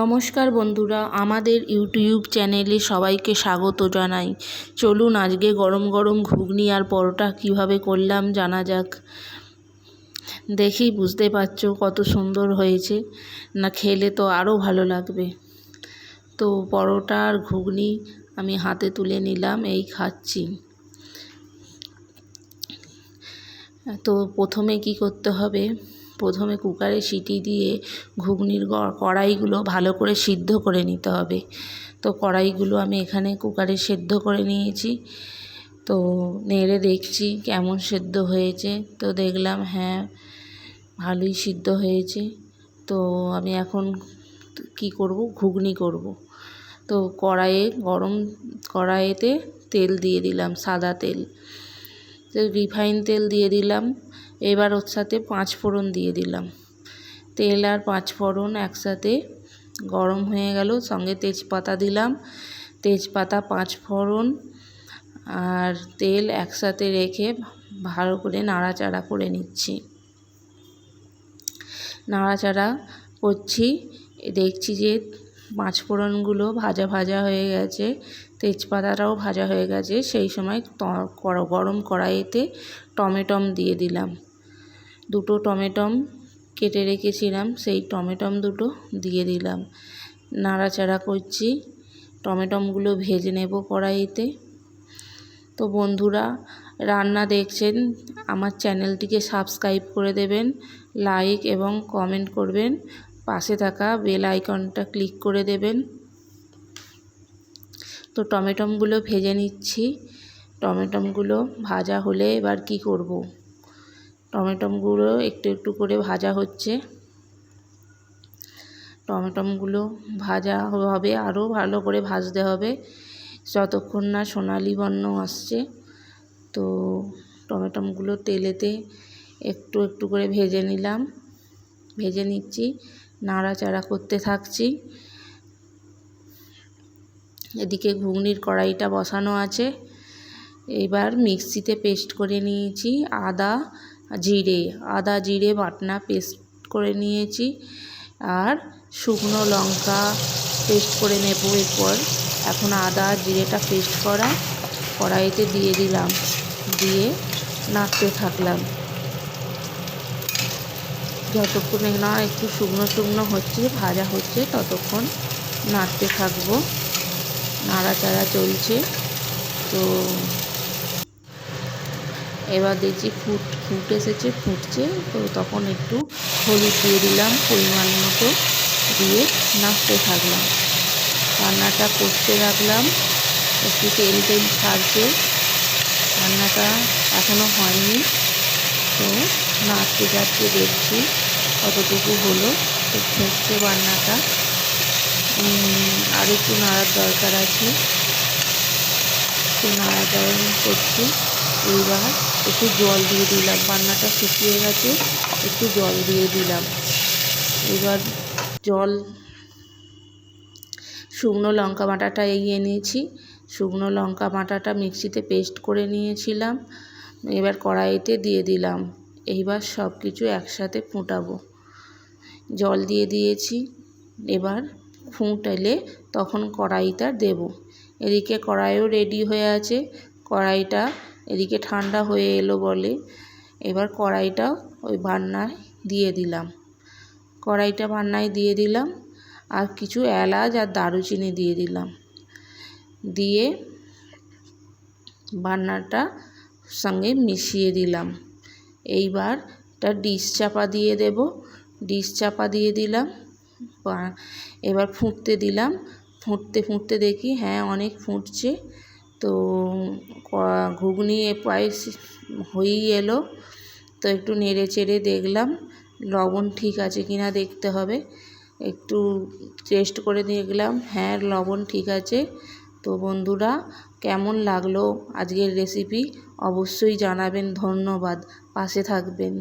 নমস্কার বন্ধুরা, আমাদের ইউটিউব চ্যানেলে সবাইকে স্বাগত জানাই। চলুন আজকে গরম গরম ঘুগনি আর পরোটা কীভাবে করলাম জানা যাক। দেখেই বুঝতে পারছ কত সুন্দর হয়েছে। না, খেলে তো আরও ভালো লাগবে। তো পরোটা আর ঘুগনি আমি হাতে তুলে নিলাম, এই খাচ্ছি। তো প্রথমে কি করতে হবে? প্রথমে কুকারে সিটি দিয়ে ঘুগনির কড়াইগুলো ভালো করে সিদ্ধ করে নিতে হবে। তো কড়াইগুলো আমি এখানে কুকারে সেদ্ধ করে নিয়েছি। তো নেড়ে দেখছি কেমন সেদ্ধ হয়েছে। তো দেখলাম হ্যাঁ ভালোই সিদ্ধ হয়েছে। তো আমি এখন কি করব? ঘুগনি করব। তো কড়াইয়ে গরম কড়াইতে তেল দিয়ে দিলাম, সাদা তেল। রিফাইন তেল দিয়ে দিলাম। এবার ওর সাথে পাঁচ ফোড়ন দিয়ে দিলাম। তেল আর পাঁচ ফোড়ন একসাথে গরম হয়ে গেল। সঙ্গে তেজপাতা দিলাম। তেজপাতা, পাঁচ ফোড়ন আর তেল একসাথে রেখে ভালো করে নাড়াচাড়া করে নিচ্ছি। নাড়াচাড়া করছি। দেখছি যে পাঁচ ফোড়নগুলো ভাজা ভাজা হয়ে গেছে, তেজপাতাটাও ভাজা হয়ে গেছে, সেই সময় গরম কড়াইতে টমেটম দিয়ে দিলাম। দুটো টমেটম কেটে রেখেছিলাম, সেই টমেটম দুটো দিয়ে দিলাম। নাড়াচাড়া করছি, টমেটমগুলো ভেজে নেব কড়াইতে। তো বন্ধুরা, রান্না দেখছেন, আমার চ্যানেলটিকে সাবস্ক্রাইব করে দেবেন, লাইক এবং কমেন্ট করবেন। পাশে থাকা বেল আইকনটা ক্লিক করে দেবেন। তো টমেটমগুলো ভেজে নিচ্ছি। টমেটমগুলো ভাজা হলে এবার কি করব। টমেটমগুলো একটু একটু করে ভাজা হচ্ছে। টমেটমগুলো ভাজা হবে আরও ভালো করে ভাজতে হবে। যতক্ষণ না সোনালি বর্ণ আসছে, তো টমেটমগুলো তেলেতে একটু একটু করে ভেজে নিলাম। ভেজে নিচ্ছি। নাড়াচাড়া করতে থাকছি। এদিকে ঘুগনির কড়াইটা বসানো আছে। এবার মিক্সিতে পেস্ট করে নিয়েছি আদা জিরে। আদা, জিরে, বাটনা পেস্ট করে নিয়েছি। আর শুকনো লঙ্কা পেস্ট করে নেব এরপর। এখন আদা, জিরেটা পেস্ট করা কড়াইতে দিয়ে দিলাম। দিয়ে নাড়তে থাকলাম। যতক্ষণে না একটু শুকনো শুকনো হচ্ছে, ভাজা হচ্ছে, ততক্ষণ নাড়তে থাকব। নাড়াচাড়া চলছে। তো এবার দেখছি ফুট ফুট এসেছে, ফুটছে। তো তখন একটু হলুদ দিয়ে দিলাম পরিমাণ মতো দিয়ে নাড়তে থাকলাম। রান্নাটা করতে রাখলাম একটু তেল তেল ছাড়ছে। রান্নাটা এখনও হয়নি। তো নাড়তে যাচ্ছে, দেখছি কতটুকু হলো। তো ফুটছে রান্নাটা আর একটু নাড়ার দরকার আছে। একটু নাড়াচাড়া করছি। এইবার একটু জল দিয়ে দিলাম। বান্নাটা শুকিয়ে গেছে, একটু জল দিয়ে দিলাম। এবার জল, শুকনো লঙ্কা বাটাটা এগিয়ে নিয়েছি। শুকনো লঙ্কা বাটাটা মিক্সিতে পেস্ট করে নিয়েছিলাম। এবার কড়াইতে দিয়ে দিলাম। এইবার সব কিছু একসাথে ফুটাবো। জল দিয়ে দিয়েছি। এবার ফুট এলে তখন কড়াইটা দেব। এদিকে কড়াইও রেডি হয়ে আছে। কড়াইটা এদিকে ঠান্ডা হয়ে এলো বলে এবার কড়াইটা ওই বান্নায় দিয়ে দিলাম। কড়াইটা বান্নায় দিয়ে দিলাম। আর কিছু এলাচ আর দারুচিনি দিয়ে দিলাম। দিয়ে বান্নাটা সঙ্গে মিশিয়ে দিলাম। এইবার একটা ডিশ চাপা দিয়ে দেব। ডিশ চাপা দিয়ে দিলাম। এবার ফুটতে দিলাম। ফুটতে ফুটতে দেখি হ্যাঁ অনেক ফুটছে। তো ঘুগনি প্রায় হয়েই এলো। তো একটু নেড়ে চেড়ে দেখলাম, লবণ ঠিক আছে কি না দেখতে হবে। একটু টেস্ট করে দেখলাম হ্যাঁ লবণ ঠিক আছে। তো বন্ধুরা কেমন লাগল আজকের রেসিপি অবশ্যই জানাবেন ধন্যবাদ। পাশে থাকবেন।